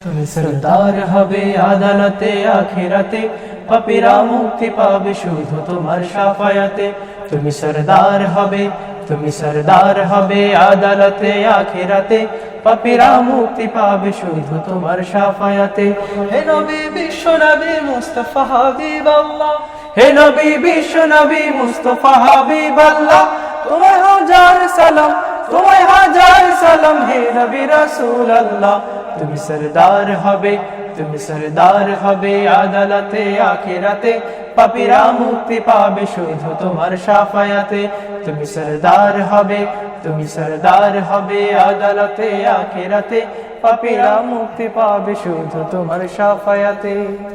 তুমি সরদার হবে আদালতে আখিরাতে পাপীরা মুক্তি পাবে শুধু তোমার সাফায়াতে তুমি সরদার হবে তুমি সরদার হবে আদালতে আখিরাতে পাপীরা মুক্তি পাবে শুধু তোমার সাফায়াতে হে নবী বিশ্ব নবী মুস্তাফা হাবিব আল্লাহ হে নবী বিশ্ব নবী মুস্তাফা হাবিব আল্লাহ তোমায় হাজার সালাম তোমায় হাজার সালাম হে নবী রাসূল আল্লাহ তুমি সরদার হবে, তুমি সরদার হবে আদালতে, আখিরাতে। পাপীরা মুক্তি পাবে শুধু তোমার সাফায়াতে। তুমি সরদার হবে, তুমি সরদার হবে আদালতে, আখিরাতে। পাপীরা মুক্তি পাবে শুধু তোমার সাফায়াতে।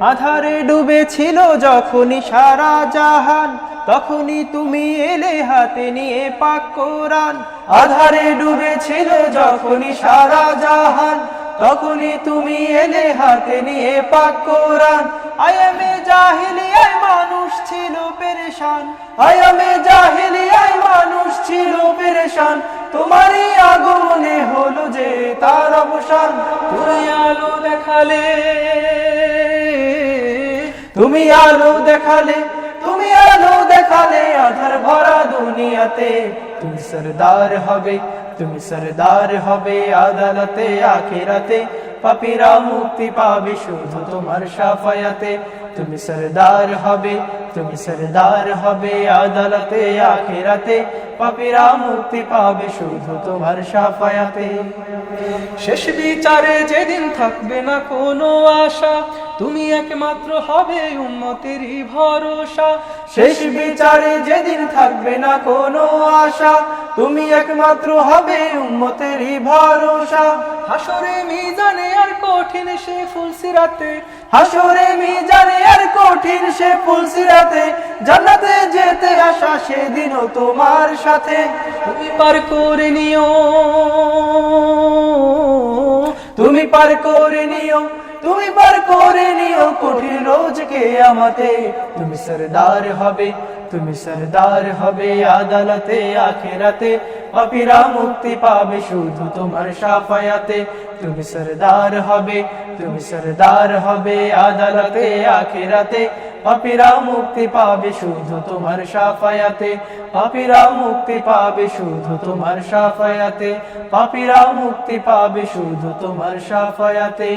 আধারে ডুবে ছিল যখনই সারা জাহান, তখনই তুমি এলে হাতে নিয়ে পাক কোরআন। আধারে ডুবে ছিল যখনই সারা জাহান তখনই তুমি এলে হাতে নিয়ে পাক কোরআন। আয়ামে জাহিলিয়ায় মানুষ ছিল পেরেশান। আয়ামে জাহিলিয়ায় মানুষ ছিল পেরেশান। তোমারই আগমনে হলো যে তার অবসান। তুমি আলো দেখালে, তুমি আলো দেখালে তুমি আলো দেখালে আধার ভরা দুনিয়াতে তুমি সরদার হবে, তুমি সরদার হবে আদালতে, আখিরাতে। পাপীরা মুক্তি পাবে শুধু তোমার সাফায়াতে। তুমি সরদার হবে, তুমি সরদার হবে আদালতে, আখিরাতে। পাপীরা মুক্তি পাবে শুধু তোমার সাফায়াতে। শেষ বিচারে যেদিন থাকবে না কোনো আশা তুমি একমাত্র হবে উন্মতেরই ভরসা। শেষ বিচারে যেদিন থাকবে না কোনো আশা, তুমি একমাত্র হবে উম্মতেরই ভরসা। হাসরে মিজানে আর কঠিন সে ফুলসিরাতে হাসরে মিজানে আর কঠিন সে ফুলসিরাতে জান্নাতে যেতে আসা সেদিনও তোমার সাথে। তুমি পার করে নিও, তুমি পার করে নিও তুমি পার করে নিও কঠিন রোজকে আমাতে। তুমি সরদার হবে, তুমি সরদার হবে আদালতে, আখেরাতে। পাপীরা মুক্তি পাবে শুধু তোমার সাফায়াতে। তুমি সরদার হবে, তুমি সরদার হবে আদালতে, আখেরাতে। পাপীরা মুক্তি পাবে শুধু তোমার সাফায়াতে। পাপিরা মুক্তি পাবে শুধু তোমার সাফায়াতে। পাপিরা মুক্তি পাবে শুধু তোমার সাফায়াতে।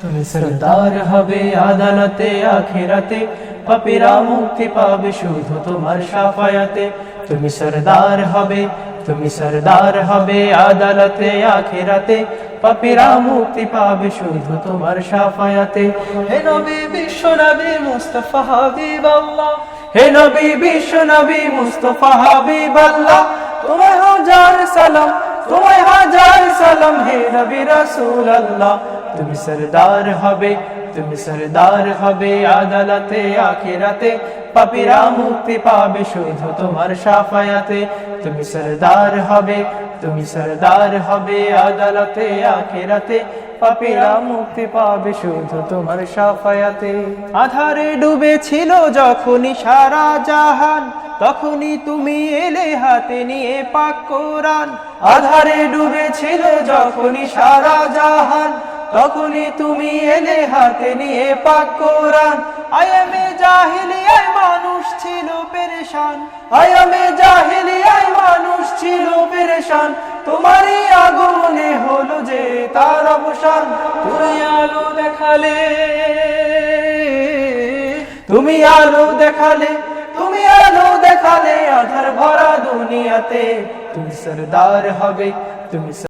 সরদার হবে আদালতে আখিরাতে পাপীরা মুক্তি পাবে শুধু তোমার সাফায়াতে তুমি সরদার হবে তুমি সরদার হবে আদালতে আখিরাতে পাপীরা মুক্তি পাবে শুধু তোমার সাফায়াতে হে নবী বিশ্ব নবী মুস্তাফা হাবিব আল্লাহ হে নবী বিশ্ব নবী মুস্তাফা হাবিব আল্লাহ তোমায় হাজার সালাম তোমায় হাজার সালাম হে নবী রাসূল আল্লাহ তুমি সরদার হবে, তুমি সরদার হবে আদালতে, আখিরাতে। পাপীরা মুক্তি পাবে শুধু তোমার সাফায়াতে। তুমি সরদার হবে, তুমি সরদার হবে আদালতে, আখিরাতে। পাপীরা মুক্তি পাবে শুধু তোমার সাফায়াতে। আধারে ডুবে ছিল যখনই সারা জাহান, তখনই তুমি এলে হাতে নিয়ে পাক কোরআন। আধারে ডুবে ছিল যখনই সারা জাহান তখনই তুমি এলে হাতে নিয়ে পাক কোরআন। আয়ামে জাহিলিয়ায় মানুষ ছিল পেরেশান। আয়ামে জাহিলিয়ায় মানুষ ছিল পেরেশান। তোমারই আগমনে হলো যে তার অবসান। তুমি আলো দেখালে, তুমি আলো দেখালে, তুমি আলো দেখালে, আধার ভরা দুনিয়াতে। তুমি সরদার হবে, তুমি